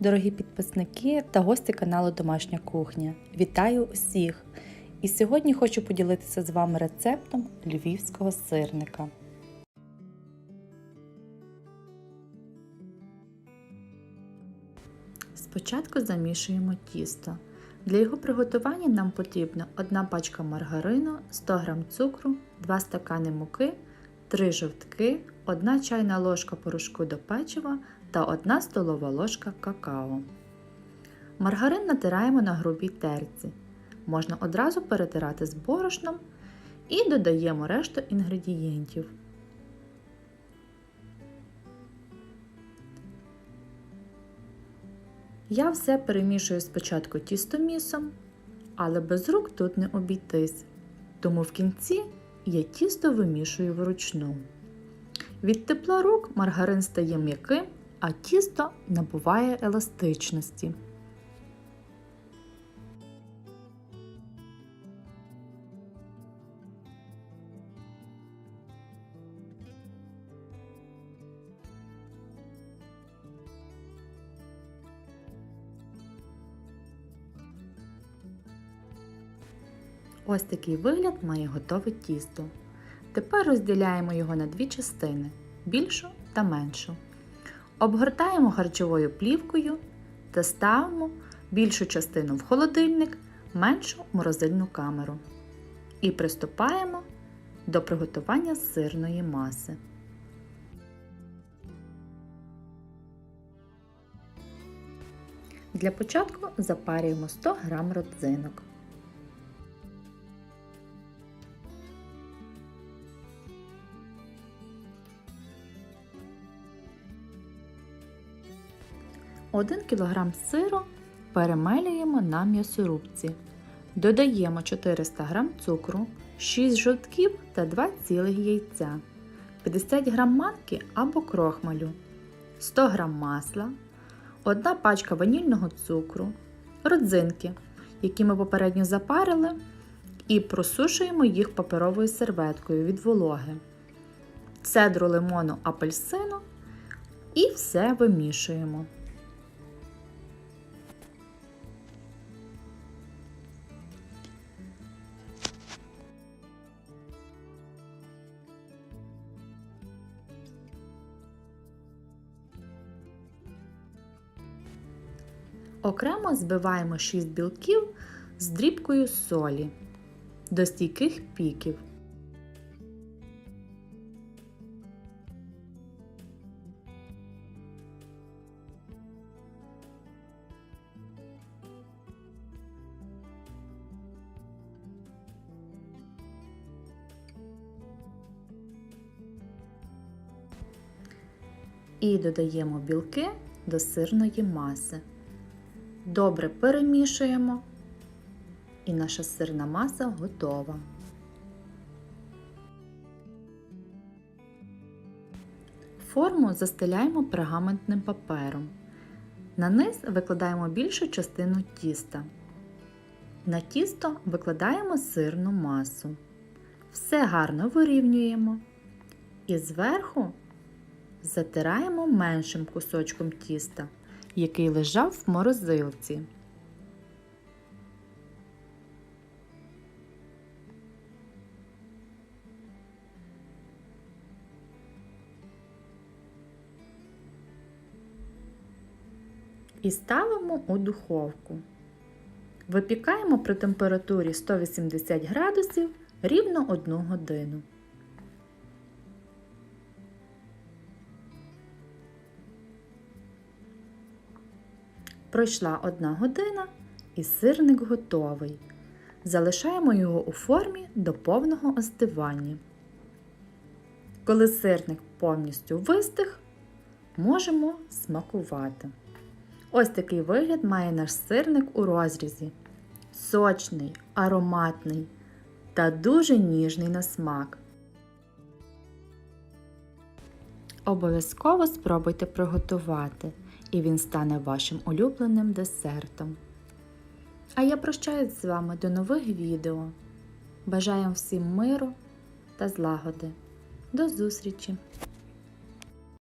Дорогі підписники та гості каналу Домашня кухня. Вітаю усіх! І сьогодні хочу поділитися з вами рецептом львівського сирника. Спочатку замішуємо тісто. Для його приготування нам потрібно 1 пачка маргарину, 100 г цукру, 2 стакани муки, 3 жовтки, 1 чайна ложка порошку до печива та 1 столова ложка какао. Маргарин натираємо на грубій терці. Можна одразу перетирати з борошном і додаємо решту інгредієнтів. Я все перемішую спочатку тістомісом, але без рук тут не обійтись, тому в кінці я тісто вимішую вручну. Від тепла рук маргарин стає м'яким, а тісто набуває еластичності. Ось такий вигляд має готове тісто. Тепер розділяємо його на дві частини більшу та меншу. Обгортаємо харчовою плівкою та ставимо більшу частину в холодильник, меншу морозильну камеру. І приступаємо до приготування сирної маси. Для початку запарюємо 100 г родзинок. Один кг сиру перемелюємо на м'ясорубці. Додаємо 400 г цукру, 6 жовтків та 2 цілих яйця, 50 г манки або крохмалю, 100 г масла, 1 пачка ванільного цукру, родзинки, які ми попередньо запарили, і просушуємо їх паперовою серветкою від вологи, цедру лимону апельсину і все вимішуємо. Окремо збиваємо 6 білків з дрібкою солі до стійких піків. І додаємо білки до сирної маси. Добре перемішуємо, і наша сирна маса готова. Форму застеляємо пергаментним папером. На низ викладаємо більшу частину тіста. На тісто викладаємо сирну масу. Все гарно вирівнюємо. І зверху затираємо меншим кусочком тіста який лежав в морозилці. І ставимо у духовку. Випікаємо при температурі 180 градусів рівно 1 годину. Пройшла одна година і сирник готовий. Залишаємо його у формі до повного остивання. Коли сирник повністю вистиг, можемо смакувати. Ось такий вигляд має наш сирник у розрізі. Сочний, ароматний та дуже ніжний на смак. Обов'язково спробуйте приготувати і він стане вашим улюбленим десертом. А я прощаюсь з вами до нових відео. Бажаю всім миру та злагоди. До зустрічі!